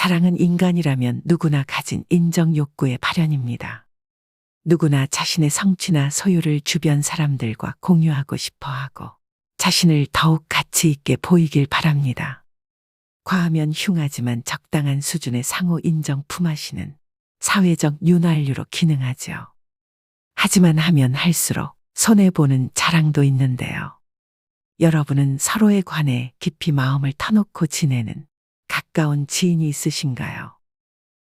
자랑은 인간이라면 누구나 가진 인정 욕구의 발현입니다. 누구나 자신의 성취나 소유를 주변 사람들과 공유하고 싶어 하고 자신을 더욱 가치 있게 보이길 바랍니다. 과하면 흉하지만 적당한 수준의 상호 인정 품하시는 사회적 윤활유로 기능하죠. 하지만 하면 할수록 손해보는 자랑도 있는데요. 여러분은 서로에 관해 깊이 마음을 터놓고 지내는 가까운 지인이 있으신가요?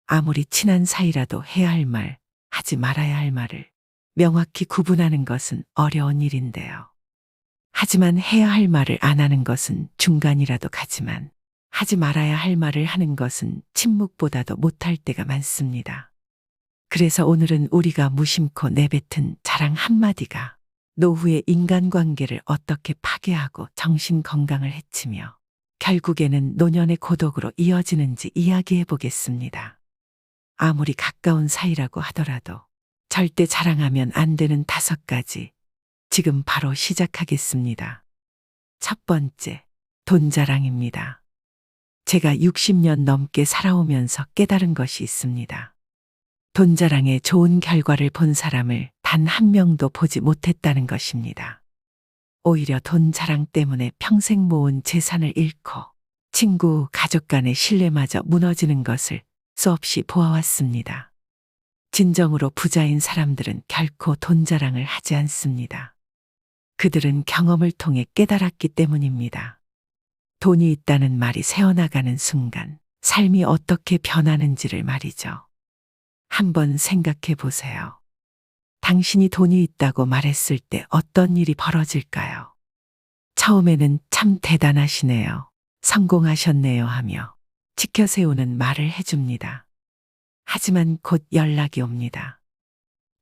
아무리 친한 사이라도 해야 할 말, 하지 말아야 할 말을 명확히 구분하는 것은 어려운 일인데요. 하지만 해야 할 말을 안 하는 것은 중간이라도 가지만 하지 말아야 할 말을 하는 것은 침묵보다도 못할 때가 많습니다. 그래서 오늘은 우리가 무심코 내뱉은 자랑 한마디가 노후의 인간관계를 어떻게 파괴하고 정신 건강을 해치며 결국에는 노년의 고독으로 이어지는지 이야기해 보겠습니다. 아무리 가까운 사이라고 하더라도 절대 자랑하면 안 되는 다섯 가지 지금 바로 시작하겠습니다. 첫 번째, 돈 자랑입니다. 제가 60년 넘게 살아오면서 깨달은 것이 있습니다. 돈 자랑에 좋은 결과를 본 사람을 단 한 명도 보지 못했다는 것입니다. 오히려 돈 자랑 때문에 평생 모은 재산을 잃고 친구, 가족 간의 신뢰마저 무너지는 것을 수없이 보아왔습니다. 진정으로 부자인 사람들은 결코 돈 자랑을 하지 않습니다. 그들은 경험을 통해 깨달았기 때문입니다. 돈이 있다는 말이 새어나가는 순간 삶이 어떻게 변하는지를 말이죠. 한번 생각해 보세요. 당신이 돈이 있다고 말했을 때 어떤 일이 벌어질까요? 처음에는 참 대단하시네요. 성공하셨네요 하며 지켜 세우는 말을 해줍니다. 하지만 곧 연락이 옵니다.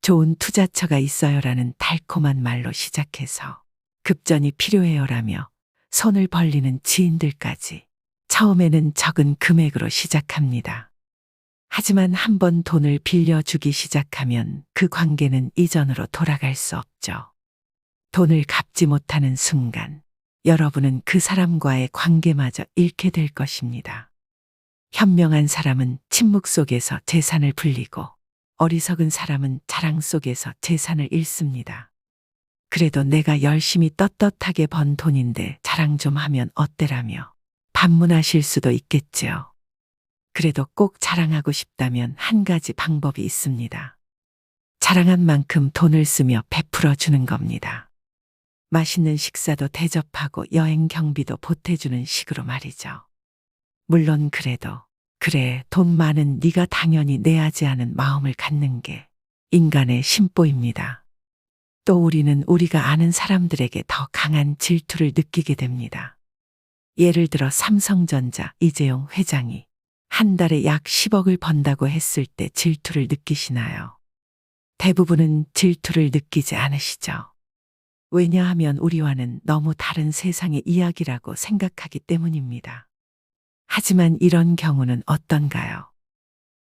좋은 투자처가 있어요라는 달콤한 말로 시작해서 급전이 필요해요라며 손을 벌리는 지인들까지 처음에는 적은 금액으로 시작합니다. 하지만 한번 돈을 빌려주기 시작하면 그 관계는 이전으로 돌아갈 수 없죠. 돈을 갚지 못하는 순간 여러분은 그 사람과의 관계마저 잃게 될 것입니다. 현명한 사람은 침묵 속에서 재산을 불리고 어리석은 사람은 자랑 속에서 재산을 잃습니다. 그래도 내가 열심히 떳떳하게 번 돈인데 자랑 좀 하면 어때라며 반문하실 수도 있겠지요. 그래도 꼭 자랑하고 싶다면 한 가지 방법이 있습니다. 자랑한 만큼 돈을 쓰며 베풀어 주는 겁니다. 맛있는 식사도 대접하고 여행 경비도 보태주는 식으로 말이죠. 물론 그래도 그래 돈 많은 네가 당연히 내야지 하는 마음을 갖는 게 인간의 심보입니다. 또 우리는 우리가 아는 사람들에게 더 강한 질투를 느끼게 됩니다. 예를 들어 삼성전자 이재용 회장이 한 달에 약 10억을 번다고 했을 때 질투를 느끼시나요? 대부분은 질투를 느끼지 않으시죠. 왜냐하면 우리와는 너무 다른 세상의 이야기라고 생각하기 때문입니다. 하지만 이런 경우는 어떤가요?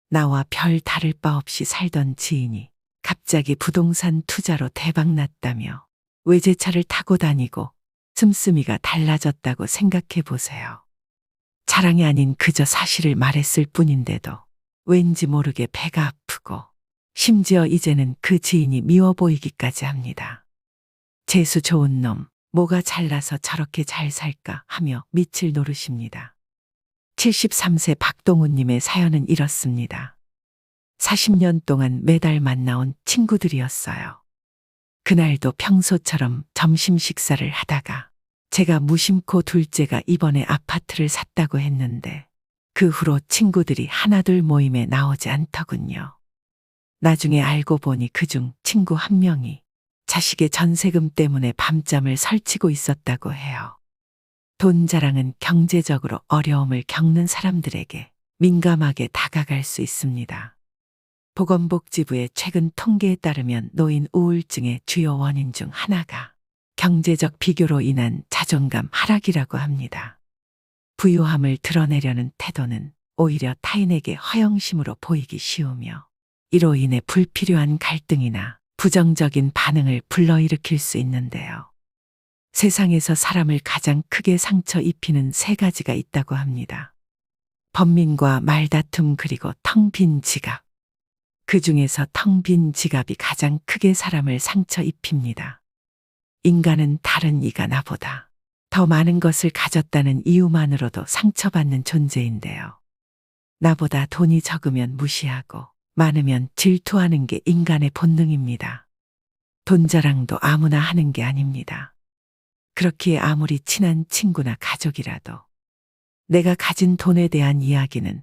나와 별 다를 바 없이 살던 지인이 갑자기 부동산 투자로 대박 났다며 외제차를 타고 다니고 씀씀이가 달라졌다고 생각해 보세요. 자랑이 아닌 그저 사실을 말했을 뿐인데도 왠지 모르게 배가 아프고 심지어 이제는 그 지인이 미워 보이기까지 합니다. 재수 좋은 놈, 뭐가 잘나서 저렇게 잘 살까 하며 밑을 노르십니다. 73세 박동훈님의 사연은 이렇습니다. 40년 동안 매달 만나온 친구들이었어요. 그날도 평소처럼 점심 식사를 하다가 제가 무심코 둘째가 이번에 아파트를 샀다고 했는데 그 후로 친구들이 하나둘 모임에 나오지 않더군요. 나중에 알고 보니 그중 친구 한 명이 자식의 전세금 때문에 밤잠을 설치고 있었다고 해요. 돈 자랑은 경제적으로 어려움을 겪는 사람들에게 민감하게 다가갈 수 있습니다. 보건복지부의 최근 통계에 따르면 노인 우울증의 주요 원인 중 하나가 경제적 비교로 인한 자존감 하락이라고 합니다. 부유함을 드러내려는 태도는 오히려 타인에게 허영심으로 보이기 쉬우며 이로 인해 불필요한 갈등이나 부정적인 반응을 불러일으킬 수 있는데요. 세상에서 사람을 가장 크게 상처 입히는 세 가지가 있다고 합니다. 범민과 말다툼 그리고 텅 빈 지갑. 그 중에서 텅 빈 지갑이 가장 크게 사람을 상처 입힙니다. 인간은 다른 이가 나보다 더 많은 것을 가졌다는 이유만으로도 상처받는 존재인데요. 나보다 돈이 적으면 무시하고 많으면 질투하는 게 인간의 본능입니다. 돈 자랑도 아무나 하는 게 아닙니다. 그렇기에 아무리 친한 친구나 가족이라도 내가 가진 돈에 대한 이야기는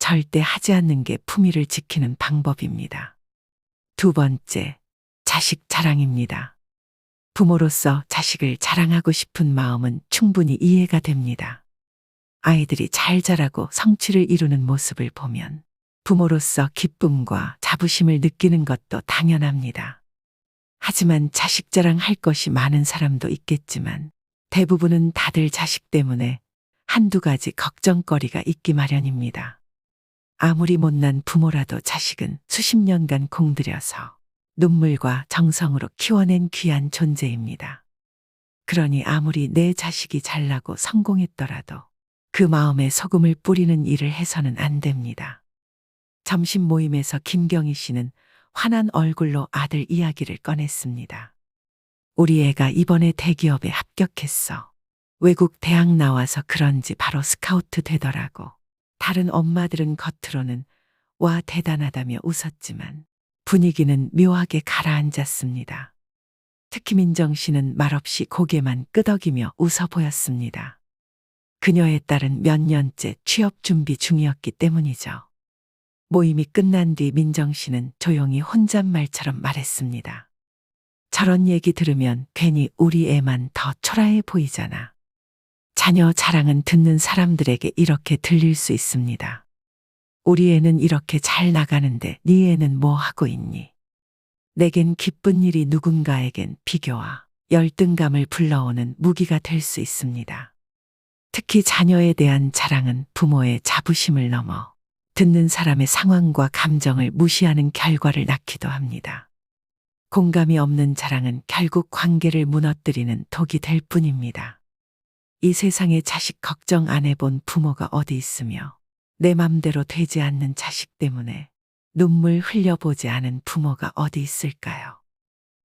절대 하지 않는 게 품위를 지키는 방법입니다. 두 번째, 자식 자랑입니다. 부모로서 자식을 자랑하고 싶은 마음은 충분히 이해가 됩니다. 아이들이 잘 자라고 성취를 이루는 모습을 보면 부모로서 기쁨과 자부심을 느끼는 것도 당연합니다. 하지만 자식 자랑할 것이 많은 사람도 있겠지만 대부분은 다들 자식 때문에 한두 가지 걱정거리가 있기 마련입니다. 아무리 못난 부모라도 자식은 수십 년간 공들여서 눈물과 정성으로 키워낸 귀한 존재입니다. 그러니 아무리 내 자식이 잘나고 성공했더라도 그 마음에 소금을 뿌리는 일을 해서는 안 됩니다. 점심 모임에서 김경희 씨는 환한 얼굴로 아들 이야기를 꺼냈습니다. 우리 애가 이번에 대기업에 합격했어. 외국 대학 나와서 그런지 바로 스카우트 되더라고. 다른 엄마들은 겉으로는 와 대단하다며 웃었지만 분위기는 묘하게 가라앉았습니다. 특히 민정 씨는 말없이 고개만 끄덕이며 웃어 보였습니다. 그녀의 딸은 몇 년째 취업 준비 중이었기 때문이죠. 모임이 끝난 뒤 민정 씨는 조용히 혼잣말처럼 말했습니다. 저런 얘기 들으면 괜히 우리 애만 더 초라해 보이잖아. 자녀 자랑은 듣는 사람들에게 이렇게 들릴 수 있습니다. 우리 애는 이렇게 잘 나가는데 네 애는 뭐 하고 있니? 내겐 기쁜 일이 누군가에겐 비교와 열등감을 불러오는 무기가 될 수 있습니다. 특히 자녀에 대한 자랑은 부모의 자부심을 넘어 듣는 사람의 상황과 감정을 무시하는 결과를 낳기도 합니다. 공감이 없는 자랑은 결국 관계를 무너뜨리는 독이 될 뿐입니다. 이 세상에 자식 걱정 안 해본 부모가 어디 있으며 내 맘대로 되지 않는 자식 때문에 눈물 흘려보지 않은 부모가 어디 있을까요?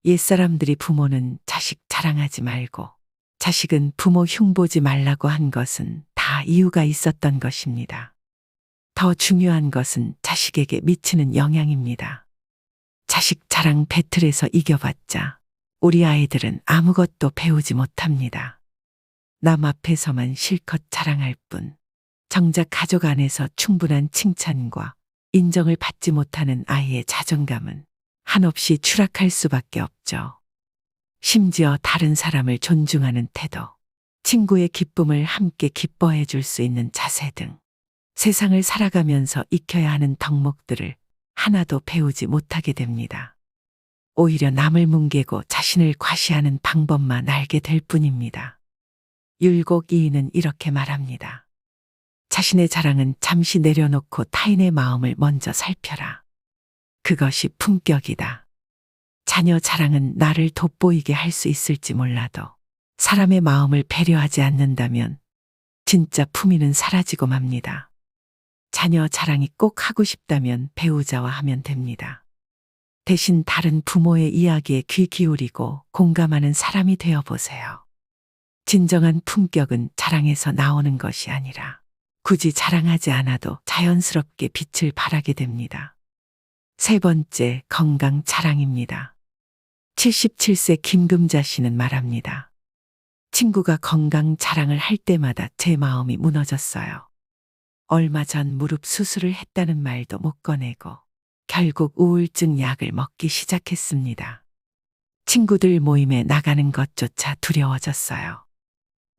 옛사람들이 부모는 자식 자랑하지 말고 자식은 부모 흉보지 말라고 한 것은 다 이유가 있었던 것입니다. 더 중요한 것은 자식에게 미치는 영향입니다. 자식 자랑 배틀에서 이겨봤자 우리 아이들은 아무것도 배우지 못합니다. 남 앞에서만 실컷 자랑할 뿐 정작 가족 안에서 충분한 칭찬과 인정을 받지 못하는 아이의 자존감은 한없이 추락할 수밖에 없죠. 심지어 다른 사람을 존중하는 태도, 친구의 기쁨을 함께 기뻐해 줄 수 있는 자세 등 세상을 살아가면서 익혀야 하는 덕목들을 하나도 배우지 못하게 됩니다. 오히려 남을 뭉개고 자신을 과시하는 방법만 알게 될 뿐입니다. 율곡 이인은 이렇게 말합니다. 자신의 자랑은 잠시 내려놓고 타인의 마음을 먼저 살펴라. 그것이 품격이다. 자녀 자랑은 나를 돋보이게 할 수 있을지 몰라도 사람의 마음을 배려하지 않는다면 진짜 품위는 사라지고 맙니다. 자녀 자랑이 꼭 하고 싶다면 배우자와 하면 됩니다. 대신 다른 부모의 이야기에 귀 기울이고 공감하는 사람이 되어 보세요. 진정한 품격은 자랑에서 나오는 것이 아니라 굳이 자랑하지 않아도 자연스럽게 빛을 발하게 됩니다. 세 번째, 건강 자랑입니다. 77세 김금자 씨는 말합니다. 친구가 건강 자랑을 할 때마다 제 마음이 무너졌어요. 얼마 전 무릎 수술을 했다는 말도 못 꺼내고 결국 우울증 약을 먹기 시작했습니다. 친구들 모임에 나가는 것조차 두려워졌어요.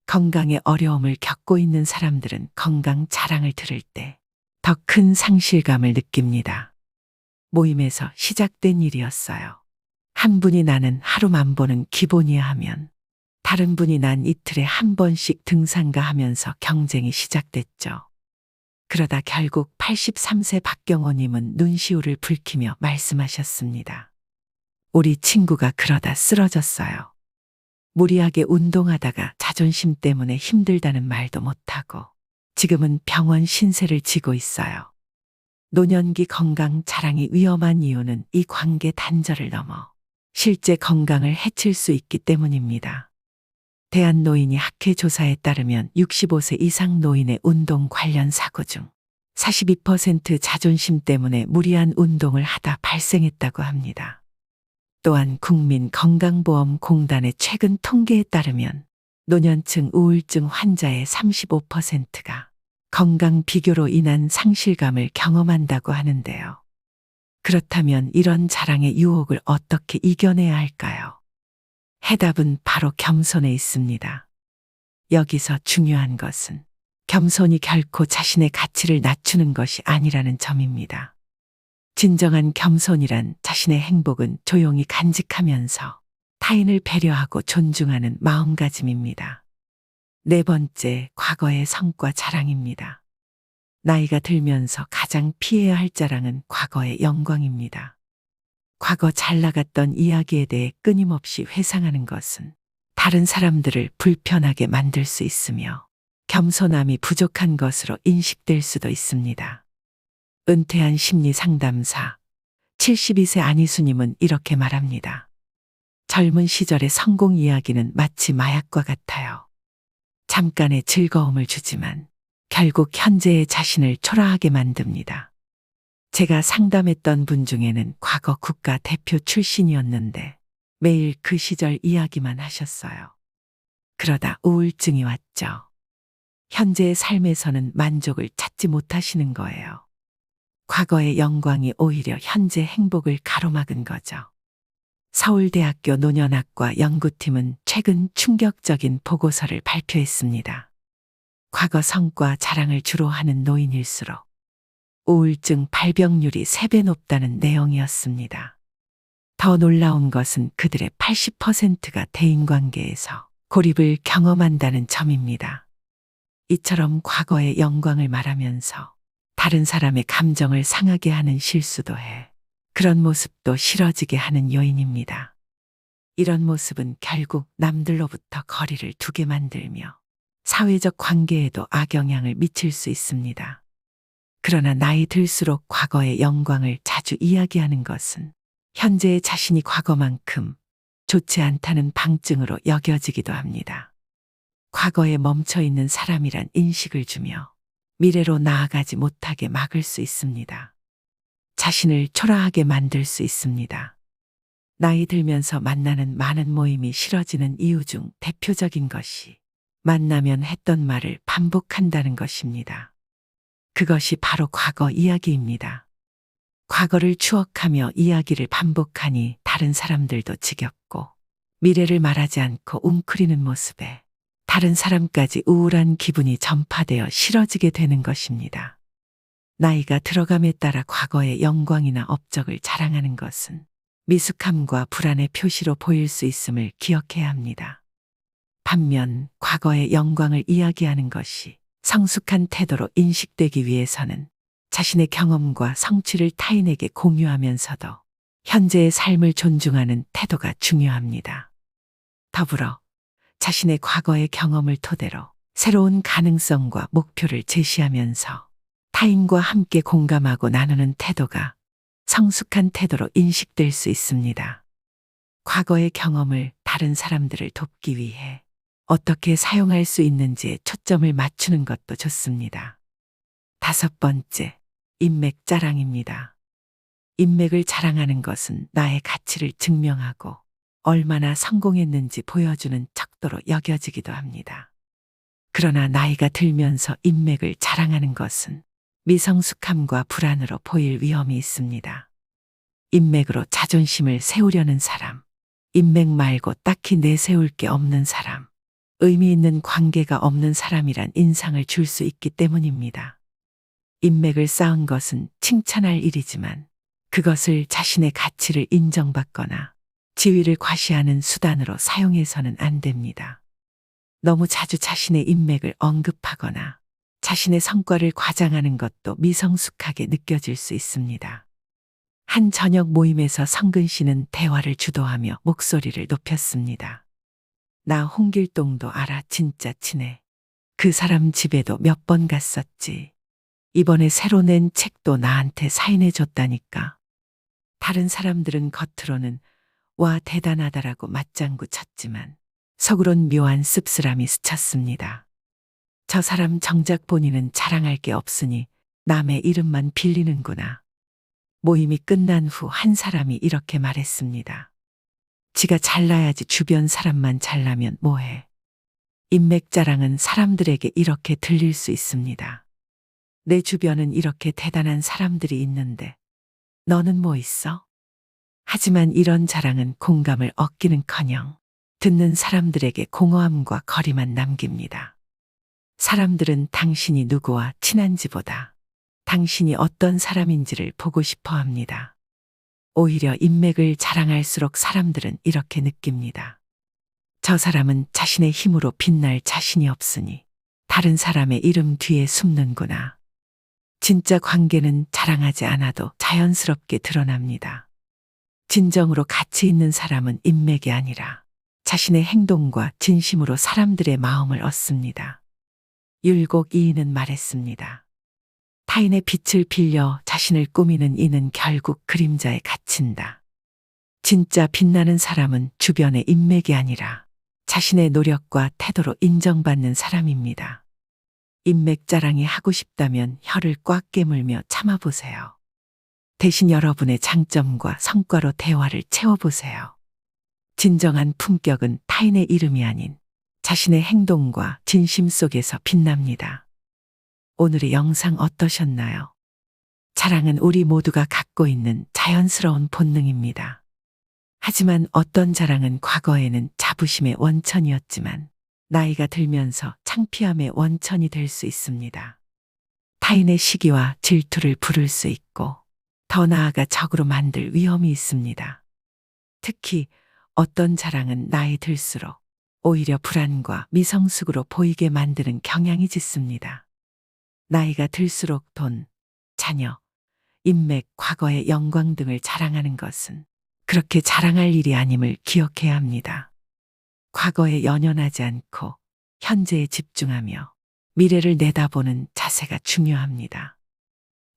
건강에 어려움을 겪고 있는 사람들은 건강 자랑을 들을 때 더 큰 상실감을 느낍니다. 모임에서 시작된 일이었어요. 한 분이 나는 하루만 보는 기본이야 하면 다른 분이 난 이틀에 한 번씩 등산가 하면서 경쟁이 시작됐죠. 그러다 결국 83세 박경호님은 눈시울을 붉히며 말씀하셨습니다. 우리 친구가 그러다 쓰러졌어요. 무리하게 운동하다가 자존심 때문에 힘들다는 말도 못하고 지금은 병원 신세를 지고 있어요. 노년기 건강 자랑이 위험한 이유는 이 관계 단절을 넘어 실제 건강을 해칠 수 있기 때문입니다. 대한노인이 학회 조사에 따르면 65세 이상 노인의 운동 관련 사고 중 42% 자존심 때문에 무리한 운동을 하다 발생했다고 합니다. 또한 국민건강보험공단의 최근 통계에 따르면 노년층 우울증 환자의 35%가 건강 비교로 인한 상실감을 경험한다고 하는데요. 그렇다면 이런 자랑의 유혹을 어떻게 이겨내야 할까요? 해답은 바로 겸손에 있습니다. 여기서 중요한 것은 겸손이 결코 자신의 가치를 낮추는 것이 아니라는 점입니다. 진정한 겸손이란 자신의 행복은 조용히 간직하면서 타인을 배려하고 존중하는 마음가짐입니다. 네 번째, 과거의 성과 자랑입니다. 나이가 들면서 가장 피해야 할 자랑은 과거의 영광입니다. 과거 잘 나갔던 이야기에 대해 끊임없이 회상하는 것은 다른 사람들을 불편하게 만들 수 있으며 겸손함이 부족한 것으로 인식될 수도 있습니다. 은퇴한 심리 상담사 72세 안희수님은 이렇게 말합니다. 젊은 시절의 성공 이야기는 마치 마약과 같아요. 잠깐의 즐거움을 주지만 결국 현재의 자신을 초라하게 만듭니다. 제가 상담했던 분 중에는 과거 국가 대표 출신이었는데 매일 그 시절 이야기만 하셨어요. 그러다 우울증이 왔죠. 현재의 삶에서는 만족을 찾지 못하시는 거예요. 과거의 영광이 오히려 현재 행복을 가로막은 거죠. 서울대학교 노년학과 연구팀은 최근 충격적인 보고서를 발표했습니다. 과거 성과 자랑을 주로 하는 노인일수록 우울증 발병률이 3배 높다는 내용이었습니다. 더 놀라운 것은 그들의 80%가 대인관계에서 고립을 경험한다는 점입니다. 이처럼 과거의 영광을 말하면서 다른 사람의 감정을 상하게 하는 실수도 해 그런 모습도 싫어지게 하는 요인입니다. 이런 모습은 결국 남들로부터 거리를 두게 만들며 사회적 관계에도 악영향을 미칠 수 있습니다. 그러나 나이 들수록 과거의 영광을 자주 이야기하는 것은 현재의 자신이 과거만큼 좋지 않다는 방증으로 여겨지기도 합니다. 과거에 멈춰 있는 사람이란 인식을 주며 미래로 나아가지 못하게 막을 수 있습니다. 자신을 초라하게 만들 수 있습니다. 나이 들면서 만나는 많은 모임이 싫어지는 이유 중 대표적인 것이 만나면 했던 말을 반복한다는 것입니다. 그것이 바로 과거 이야기입니다. 과거를 추억하며 이야기를 반복하니 다른 사람들도 지겹고 미래를 말하지 않고 웅크리는 모습에 다른 사람까지 우울한 기분이 전파되어 싫어지게 되는 것입니다. 나이가 들어감에 따라 과거의 영광이나 업적을 자랑하는 것은 미숙함과 불안의 표시로 보일 수 있음을 기억해야 합니다. 반면 과거의 영광을 이야기하는 것이 성숙한 태도로 인식되기 위해서는 자신의 경험과 성취를 타인에게 공유하면서도 현재의 삶을 존중하는 태도가 중요합니다. 더불어 자신의 과거의 경험을 토대로 새로운 가능성과 목표를 제시하면서 타인과 함께 공감하고 나누는 태도가 성숙한 태도로 인식될 수 있습니다. 과거의 경험을 다른 사람들을 돕기 위해 어떻게 사용할 수 있는지에 초점을 맞추는 것도 좋습니다. 다섯 번째, 인맥 자랑입니다. 인맥을 자랑하는 것은 나의 가치를 증명하고 얼마나 성공했는지 보여주는 척도로 여겨지기도 합니다. 그러나 나이가 들면서 인맥을 자랑하는 것은 미성숙함과 불안으로 보일 위험이 있습니다. 인맥으로 자존심을 세우려는 사람, 인맥 말고 딱히 내세울 게 없는 사람, 의미 있는 관계가 없는 사람이란 인상을 줄 수 있기 때문입니다. 인맥을 쌓은 것은 칭찬할 일이지만 그것을 자신의 가치를 인정받거나 지위를 과시하는 수단으로 사용해서는 안 됩니다. 너무 자주 자신의 인맥을 언급하거나 자신의 성과를 과장하는 것도 미성숙하게 느껴질 수 있습니다. 한 저녁 모임에서 성근 씨는 대화를 주도하며 목소리를 높였습니다. 나 홍길동도 알아 진짜 친해. 그 사람 집에도 몇 번 갔었지. 이번에 새로 낸 책도 나한테 사인해 줬다니까. 다른 사람들은 겉으로는 와 대단하다라고 맞장구 쳤지만 속으론 묘한 씁쓸함이 스쳤습니다. 저 사람 정작 본인은 자랑할 게 없으니 남의 이름만 빌리는구나. 모임이 끝난 후 한 사람이 이렇게 말했습니다. 지가 잘나야지 주변 사람만 잘나면 뭐해. 인맥 자랑은 사람들에게 이렇게 들릴 수 있습니다. 내 주변은 이렇게 대단한 사람들이 있는데 너는 뭐 있어? 하지만 이런 자랑은 공감을 얻기는 커녕 듣는 사람들에게 공허함과 거리만 남깁니다. 사람들은 당신이 누구와 친한지보다 당신이 어떤 사람인지를 보고 싶어 합니다. 오히려 인맥을 자랑할수록 사람들은 이렇게 느낍니다. 저 사람은 자신의 힘으로 빛날 자신이 없으니 다른 사람의 이름 뒤에 숨는구나. 진짜 관계는 자랑하지 않아도 자연스럽게 드러납니다. 진정으로 가치 있는 사람은 인맥이 아니라 자신의 행동과 진심으로 사람들의 마음을 얻습니다. 율곡 이인은 말했습니다. 타인의 빛을 빌려 자신을 꾸미는 이는 결국 그림자에 갇힌다. 진짜 빛나는 사람은 주변의 인맥이 아니라 자신의 노력과 태도로 인정받는 사람입니다. 인맥 자랑이 하고 싶다면 혀를 꽉 깨물며 참아보세요. 대신 여러분의 장점과 성과로 대화를 채워보세요. 진정한 품격은 타인의 이름이 아닌 자신의 행동과 진심 속에서 빛납니다. 오늘의 영상 어떠셨나요? 자랑은 우리 모두가 갖고 있는 자연스러운 본능입니다. 하지만 어떤 자랑은 과거에는 자부심의 원천이었지만 나이가 들면서 창피함의 원천이 될 수 있습니다. 타인의 시기와 질투를 부를 수 있고 더 나아가 적으로 만들 위험이 있습니다. 특히 어떤 자랑은 나이 들수록 오히려 불안과 미성숙으로 보이게 만드는 경향이 짙습니다. 나이가 들수록 돈, 자녀, 인맥, 과거의 영광 등을 자랑하는 것은 그렇게 자랑할 일이 아님을 기억해야 합니다. 과거에 연연하지 않고 현재에 집중하며 미래를 내다보는 자세가 중요합니다.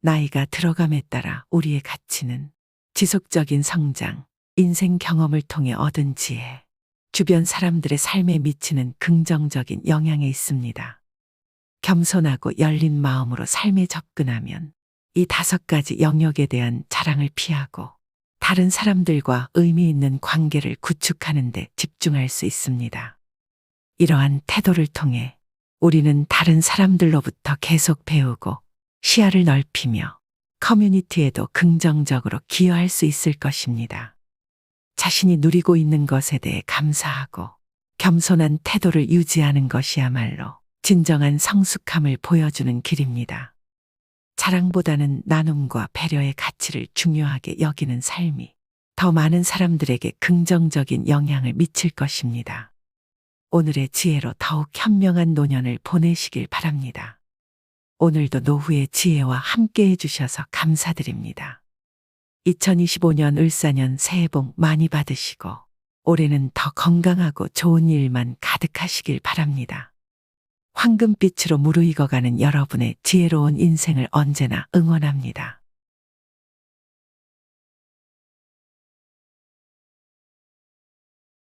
나이가 들어감에 따라 우리의 가치는 지속적인 성장, 인생 경험을 통해 얻은 지혜, 주변 사람들의 삶에 미치는 긍정적인 영향에 있습니다. 겸손하고 열린 마음으로 삶에 접근하면 이 다섯 가지 영역에 대한 자랑을 피하고 다른 사람들과 의미 있는 관계를 구축하는 데 집중할 수 있습니다. 이러한 태도를 통해 우리는 다른 사람들로부터 계속 배우고 시야를 넓히며 커뮤니티에도 긍정적으로 기여할 수 있을 것입니다. 자신이 누리고 있는 것에 대해 감사하고 겸손한 태도를 유지하는 것이야말로 진정한 성숙함을 보여주는 길입니다. 자랑보다는 나눔과 배려의 가치를 중요하게 여기는 삶이 더 많은 사람들에게 긍정적인 영향을 미칠 것입니다. 오늘의 지혜로 더욱 현명한 노년을 보내시길 바랍니다. 오늘도 노후의 지혜와 함께 해주셔서 감사드립니다. 2025년 을사년 새해 복 많이 받으시고 올해는 더 건강하고 좋은 일만 가득하시길 바랍니다. 황금빛으로 무르익어가는 여러분의 지혜로운 인생을 언제나 응원합니다.